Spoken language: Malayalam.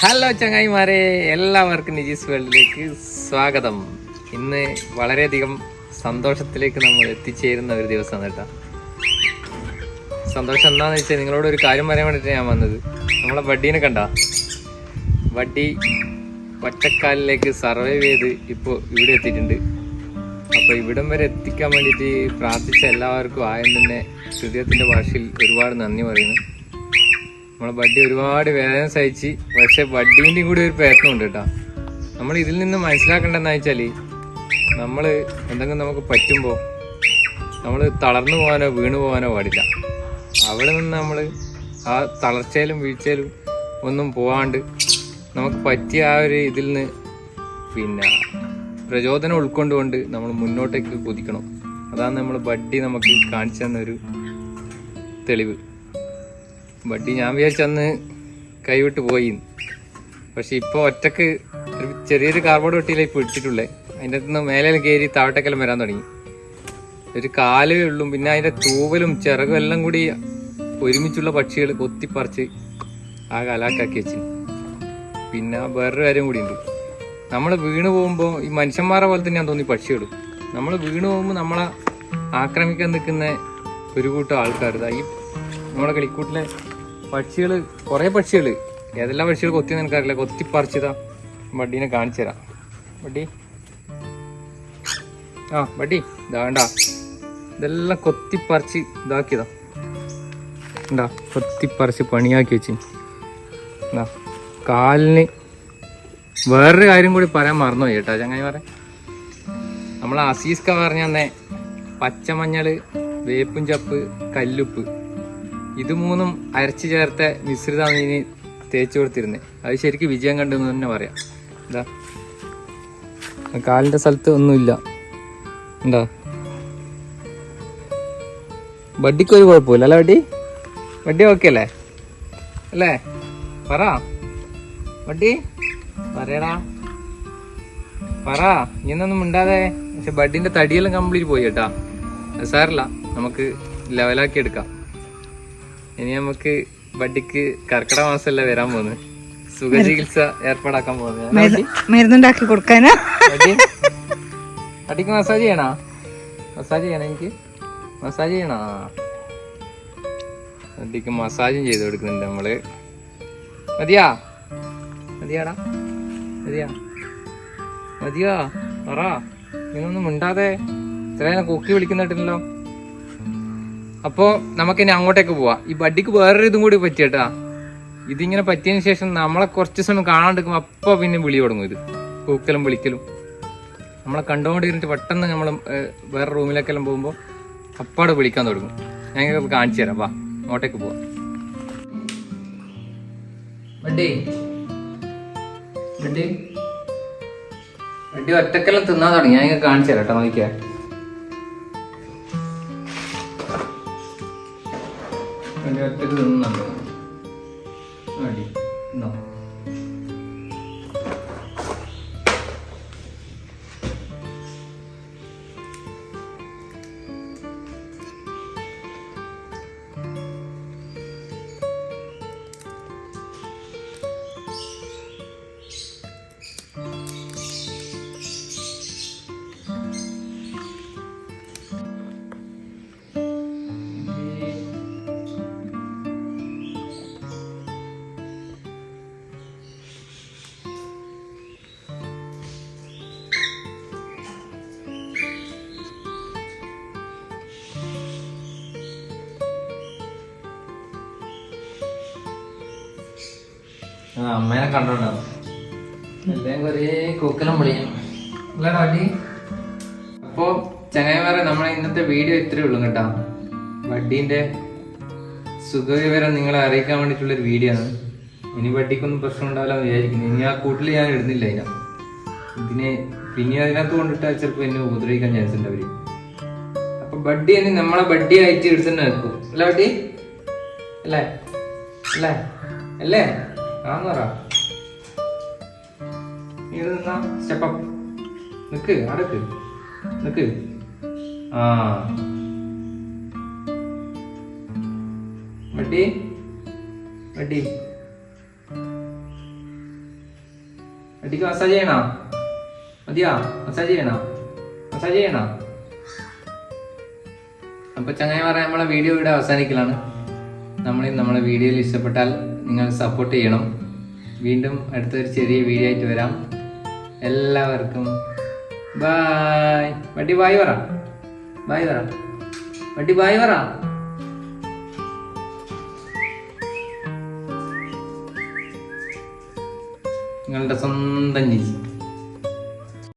ഹലോ ചങ്ങായിമാരെ എല്ലാവർക്കും നിജീസ് വേൾഡിലേക്ക് സ്വാഗതം. ഇന്ന് വളരെയധികം സന്തോഷത്തിലേക്ക് നമ്മൾ എത്തിച്ചേരുന്ന ഒരു ദിവസമാണ് കേട്ടോ. സന്തോഷം എന്താണെന്ന് വെച്ചാൽ നിങ്ങളോട് ഒരു കാര്യം പറയാൻ വേണ്ടിയിട്ട് ഞാൻ വന്നത്. നമ്മളെ വഡീനെ കണ്ട? വഡി ഒറ്റക്കാലിലേക്ക് സർവൈവ് ചെയ്ത് ഇപ്പോൾ ഇവിടെ എത്തിയിട്ടുണ്ട്. അപ്പോൾ ഇവിടം വരെ എത്തിക്കാൻ വേണ്ടിയിട്ട് പ്രാർത്ഥിച്ച എല്ലാവർക്കും ആയം തന്നെ ഹൃദയത്തിന്റെ ഭാഷയിൽ ഒരുപാട് നന്ദി പറയുന്നു. നമ്മളെ ബഡ്ഡി ഒരുപാട് വേദന സഹിച്ച് പക്ഷെ ബഡ്ഡീന്റെ കൂടി ഒരു പ്രയത്നമുണ്ട് കേട്ടോ. നമ്മൾ ഇതിൽ നിന്ന് മനസ്സിലാക്കേണ്ടതെന്ന് വെച്ചാൽ നമ്മൾ എന്തെങ്കിലും നമുക്ക് പറ്റുമ്പോൾ നമ്മൾ തളർന്നു പോകാനോ വീണു പോകാനോ പാടില്ല. അവിടെ നിന്ന് നമ്മൾ ആ തളർച്ചയിലും വീഴ്ചയിലും ഒന്നും പോവാണ്ട് നമുക്ക് പറ്റിയ ആ ഒരു ഇതിൽ നിന്ന് പിന്നെ പ്രചോദനം ഉൾക്കൊണ്ടുകൊണ്ട് നമ്മൾ മുന്നോട്ടേക്ക് കുതിക്കണം. അതാണ് നമ്മൾ ബഡ്ഡി നമുക്ക് കാണിച്ചു തന്നൊരു തെളിവ്. ബഡ്ഡി ഞാൻ വിചാരിച്ചന്ന് കൈവിട്ട് പോയി പക്ഷെ ഇപ്പോൾ ഒറ്റയ്ക്ക് ഒരു ചെറിയൊരു കാർബോർഡ് വെട്ടിയിലേക്ക് പിടിച്ചിട്ടുള്ളേ അതിന്റെ നിന്ന് മേലെ കയറി താഴത്തേക്കെല്ലാം വരാൻ തുടങ്ങി. ഒരു കാലേ ഉള്ളൂ. പിന്നെ അതിന്റെ തൂവലും ചിറകും എല്ലാം കൂടി ഒരുമിച്ചുള്ള പക്ഷികൾ കൊത്തിപ്പറിച്ച് ആ കലാക്കാക്കി വെച്ച്. പിന്നെ വേറൊരു കാര്യം കൂടി ഉണ്ട് നമ്മൾ വീണ് പോകുമ്പോൾ ഈ മനുഷ്യന്മാരെ പോലെ തന്നെയാണ് തോന്നി പക്ഷികൾ നമ്മൾ വീണ് പോകുമ്പോൾ നമ്മളെ ആക്രമിക്കാൻ നിൽക്കുന്ന ഒരു കൂട്ടം ആൾക്കാർ ഈ നമ്മുടെ കളിക്കൂട്ടിലെ പക്ഷികൾ കുറേ പക്ഷികൾ ഏതെല്ലാം പക്ഷികൾ കൊത്തി നിനക്കറിയില്ല കൊത്തി പറിച്ചതാ. വട്ടീനെ കാണിച്ചു തരാം. വട്ടി ആ വട്ടി ഇതാ വേണ്ട ഇതെല്ലാം കൊത്തിപ്പറിച്ച് ഇതാക്കിയതാ. ഉണ്ടാ കൊത്തിപ്പറിച്ച് പണിയാക്കി വെച്ച്. എന്താ കാലിന് വേറൊരു കാര്യം കൂടി പറയാൻ മറന്നു ചേട്ടാ ചങ്ങനെ പറയാം നമ്മൾ അസീസ്ക പറഞ്ഞ പച്ചമഞ്ഞൾ വേപ്പും ചപ്പ് കല്ലുപ്പ്. ഇത് മൂന്നും അരച്ചു ചേർത്ത മിശ്രിതമാണ് ഇനി തേച്ച് കൊടുത്തിരുന്നത് അത് ശരിക്കും വിജയം കണ്ടെന്ന് തന്നെ പറയാം. എന്താ? കാലിന്റെ സ്ഥലത്ത് ഒന്നുമില്ല. എന്താ? ബഡ്ഡിക്ക് ഒരു കുഴപ്പമില്ല അല്ലേ ബഡ്ഡി ബഡ്ഡി ഓക്കെ അല്ലേ? അല്ലേ? പറ. ബഡ്ഡി പറയടാ. പറ. ഇന്നൊന്നും മിണ്ടാതെ. പക്ഷെ ബഡിന്റെ തടിയെല്ലാം കംപ്ലീറ്റ് പോയി കേട്ടാ. സാറില്ല നമുക്ക് ലെവലാക്കി എടുക്കാം. ഇനി നമുക്ക് ബഡിക്ക് കർക്കിടക മാസമല്ല വരാൻ പോകുന്നത് സുഖചികിത്സ ഏർപ്പാടാക്കാൻ പോകുന്നത് മരുന്ന് മരുന്നുണ്ടാക്കി കൊടുക്കാനാ? വട്ടിക്ക് മസാജ് ചെയ്യണോ? മസാജ് ചെയ്യണോ എനിക്ക്? മസാജ് ചെയ്യണോ? ബഡിക്ക് മസാജും ചെയ്ത് കൊടുക്കുന്നുണ്ട് നമ്മൾ. മതിയാ? മതിയാടാ. മതിയാ. മതിയോ. പറ. നിങ്ങളൊന്നും മിണ്ടാതെ. ഇത്രയും കുക്കി വിളിക്കുന്നിട്ടില്ലല്ലോ അപ്പോ നമുക്കിനി അങ്ങോട്ടേക്ക് പോവാം. ഈ ബഡിക്ക് വേറൊരു ഇതും കൂടി പറ്റിയേട്ടാ. ഇതിങ്ങനെ പറ്റിയതിന് ശേഷം നമ്മളെ കുറച്ച് സമയം കാണാണ്ടിരിക്കുമ്പോൾ അപ്പൊ പിന്നെ വിളി തുടങ്ങും ഇത്. കൂക്കലും വിളിക്കലും. നമ്മളെ കണ്ടുകൊണ്ടിരുന്നിട്ട് പെട്ടെന്ന് നമ്മൾ വേറെ റൂമിലേക്കെല്ലാം പോകുമ്പോൾ അപ്പാടെ വിളിക്കാൻ തുടങ്ങും. ഞാൻ കാണിച്ചു തരാം. വാ അങ്ങോട്ടേക്ക് പോവാം. ബഡ്ഡി ബഡ്ഡി ബഡ്ഡി ഒറ്റക്കെല്ലാം തിന്നാൻ തുടങ്ങി. ഞാൻ കാണിച്ചു തരാം കേട്ടോ നോക്കിയാ ഒറ്റയ്ക്ക് തിന്നുന്നുണ്ടോ അടി ഇന്നോ. അമ്മേനെ കണ്ടോണ്ടാവും എല്ലാം ഒരേ കൂക്കലും നമ്മളെ ഇന്നത്തെ വീഡിയോ ഇത്രേ ഉള്ളൂ കേട്ടാ. വഡ്ഡീന്റെ സുഖവിവരം നിങ്ങളെ അറിയിക്കാൻ വേണ്ടിട്ടുള്ള ഒരു വീഡിയോ ആണ്. ഇനി വട്ടിക്കൊന്നും പ്രശ്നം ഉണ്ടാവില്ല വിചാരിക്കുന്നു. ഇനി ആ കൂട്ടിൽ ഞാൻ ഇടുന്നില്ല അതിനാ. ഇതിനെ പിന്നെ അതിനകത്ത് കൊണ്ടിട്ടാൽ ചിലപ്പോൾ എന്നെ ഉപദ്രവിക്കാൻ ചാൻസ് ഉണ്ട് അവർ അപ്പൊ ബഡ്ഡി തന്നെ നമ്മളെ ബഡ്ഡി ആയിട്ട് എടുത്തിട്ട് നിൽക്കും അല്ല ബഡ്ഡി അല്ലേ? അല്ലേ? അല്ലേ? ആന്ന് പറ ഇത് നിന്നാ. നിക്ക് അടക്ക് നിക്ക്. ആ. വട്ടി വട്ടി വട്ടിക്ക് മസാജ് ചെയ്യണോ? മതിയാ? മസാജ് ചെയ്യണോ? മസാജ് ചെയ്യണോ? അപ്പൊ ചങ്ങായി പറയാൻ നമ്മളെ വീഡിയോ ഇവിടെ അവസാനിക്കലാണ്. നമ്മൾ നമ്മളെ വീഡിയോയിൽ ഇഷ്ടപ്പെട്ടാൽ നിങ്ങൾ സപ്പോർട്ട് ചെയ്യണം. വീണ്ടും അടുത്തൊരു ചെറിയ വീഡിയോ ആയിട്ട് വരാം. എല്ലാവർക്കും ബായ് വട്ടി ബായ് പറ. ബായ് പറ. വട്ടി ബായ് പറ. നിങ്ങളുടെ സ്വന്തം ചേച്ചി